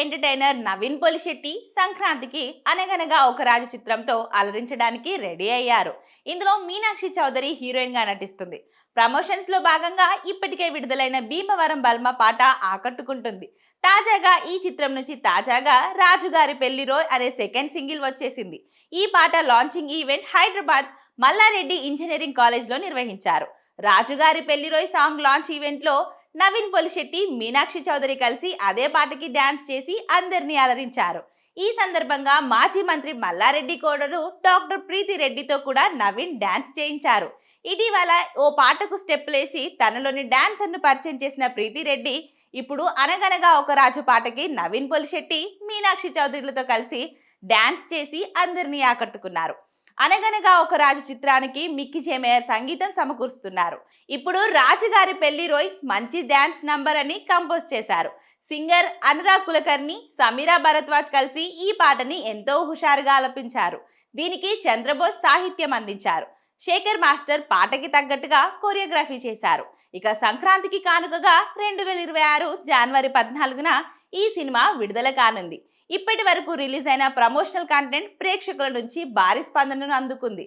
Entertainer Naveen Polishetty సంక్రాంతికి అనగనగా ఒక రాజు చిత్రంతో అలరించడానికి రెడీ అయ్యారు. ఇందులో మీనాక్షి చౌదరి హీరోయిన్గా నటిస్తుంది. ప్రమోషన్స్లో భాగంగా ఇప్పటికే విడుదలైన భీమవరం బల్మ పాట ఆకట్టుకుంటుంది. తాజాగా ఈ చిత్రం నుంచి తాజాగా రాజుగారి పెళ్ళిరో అనే సెకండ్ సింగిల్ వచ్చేసింది. ఈ పాట launching event Hyderabad Malla Reddy engineering కాలేజ్లో నిర్వహించారు రాజుగారి పెళ్ళిరోయ్ సాంగ్ లాంచ్ ఈవెంట్లో నవీన్ పొలిశెట్టి మీనాక్షి చౌదరి కలిసి అదే పాటకి డాన్స్ చేసి అందరినీ అలరించారు. ఈ సందర్భంగా మాజీ మంత్రి మల్లారెడ్డి కోడలు డాక్టర్ ప్రీతి రెడ్డితో కూడా నవీన్ డాన్స్ చేయించారు. ఇటీవల ఓ పాటకు స్టెప్లేసి తనలోని డాన్సర్ను పరిచయం చేసిన ప్రీతి రెడ్డి ఇప్పుడు అనగనగా ఒక రాజు పాటకి నవీన్ పొలిశెట్టి మీనాక్షి చౌదరిలతో కలిసి డాన్స్ చేసి అందరినీ ఆకట్టుకున్నారు. అనగనగా ఒక రాజు చిత్రానికి మిక్కి జేమేయర్ సంగీతం సమకూరుస్తున్నారు. ఇప్పుడు రాజుగారి పెళ్ళి రోయ్ మంచి డ్యాన్స్ నంబర్ అని కంపోజ్ చేశారు. సింగర్ అనురాగ్ కులకర్ణి సమీరా భరద్వాజ్ కలిసి ఈ పాటని ఎంతో హుషారుగా ఆలపించారు. దీనికి చంద్రబోస్ సాహిత్యం అందించారు. శేఖర్ మాస్టర్ పాటకి తగ్గట్టుగా కొరియోగ్రఫీ చేశారు. ఇక సంక్రాంతికి కానుకగా రెండు వేల ఇరవై ఆరు జనవరి పద్నాలుగున ఈ సినిమా విడుదల కానుంది. ఇప్పటి వరకు రిలీజ్ అయిన ప్రమోషనల్ కంటెంట్ ప్రేక్షకుల నుంచి భారీ స్పందనను అందుకుంది.